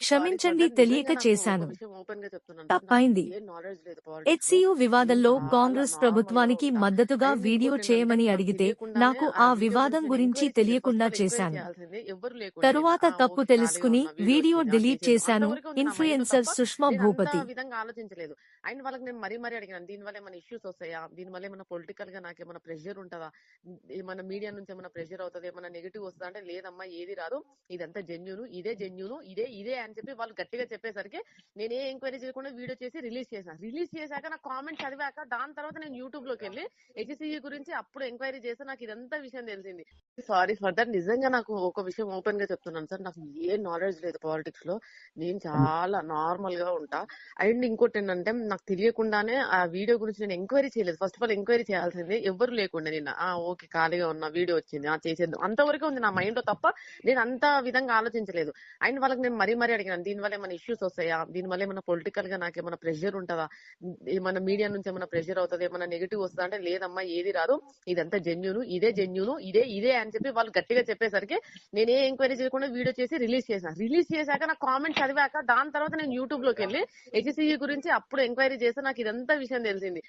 క్షమించండి తెలియక చేశాను. తప్పైంది. హెచ్సియు వివాదంలో కాంగ్రెస్ ప్రభుత్వానికి మద్దతుగా వీడియో చేయమని అడిగితే నాకు ఆ వివాదం గురించి తెలియకుండా చేశాను. తరువాత తప్పు తెలుసుకుని వీడియో డిలీట్ చేశాను. ఇన్ఫ్లుయెన్సర్ సుష్మా భూపతి. విధంగా ఆలోచించలేదు. అండ్ వాళ్ళకి నేను మరీ మరీ అడిగాను. దీనివల్ల ఏమైనా ఇష్యూస్ వస్తాయా? దీనివల్ల ఏమైనా పొలిటికల్గా నాకు ఏమైనా ప్రెషర్ ఉంటుందా? ఏమైనా మీడియా నుంచి ఏమైనా ప్రెషర్ అవుతుంది? ఏమైనా నెగిటివ్ వస్తుందా? అంటే లేదమ్మా ఏది రాదు. ఇదంతా జెన్యును ఇదే జెన్యును ఇదే ఇదే అని చెప్పి వాళ్ళు గట్టిగా చెప్పేసరికి నేను ఏ ఎంక్వైరీ చేయకుండా వీడియో చేసి రిలీజ్ చేశాను రిలీజ్ చేశాక నా కామెంట్ చదివాక దాని తర్వాత నేను యూట్యూబ్లోకి వెళ్ళి హెచ్సిఈ గురించి అప్పుడు ఎంక్వైరీ చేస్తే నాకు ఇదంతా విషయం తెలిసింది. సారీ ఫర్ దట్ నిజంగా నాకు ఒక విషయం ఓపెన్గా చెప్తున్నాను సార్. నాకు ఏ నాలెడ్జ్ లేదు పాలిటిక్స్లో. నేను చాలా నార్మల్గా ఉంటా. అండ్ ఇంకోటి ఏంటంటే నాకు తెలియకుండానే ఆ వీడియో గురించి నేను ఎంక్వైరీ చేయలేదు. ఫస్ట్ ఆఫ్ ఆల్ ఎంక్వైరీ చేయాల్సింది ఎవరు లేకుండా నిన్న. ఆ ఓకే ఖాళీగా ఉన్న వీడియో వచ్చింది. ఆ చేసేద్దాం. అంతవరకు ఉంది నా మైండ్లో తప్ప నేను అంత విధంగా ఆలోచించలేదు. అండ్ వాళ్ళకి నేను మరీ మరీ అడిగాను దీనివల్ల ఏమైనా ఇష్యూస్ వస్తాయా? దీనివల్ల ఏమైనా పొలిటికల్గా నాకు ఏమైనా ప్రెషర్ ఉంటుందా? ఏమైనా మీడియా నుంచి ఏమైనా ప్రెషర్ అవుతుంది? ఏమైనా నెగిటివ్ వస్తుందా? అంటే లేదమ్మా ఏది రాదు. ఇదంతా జెన్యును ఇదే జెన్యును ఇదే ఇదే అని చెప్పి వాళ్ళు గట్టిగా చెప్పేసరికి నేను ఏ ఎంక్వైరీ చేయకుండా వీడియో చేసి రిలీజ్ చేశాను రిలీజ్ చేశాక నా కామెంట్ చదివాక దాని తర్వాత నేను యూట్యూబ్లోకి వెళ్ళి హెచ్సిఈ గురించి అప్పుడు ఎంక్వైరీ చేస్తే నాకు ఇదంతా విషయం తెలిసింది.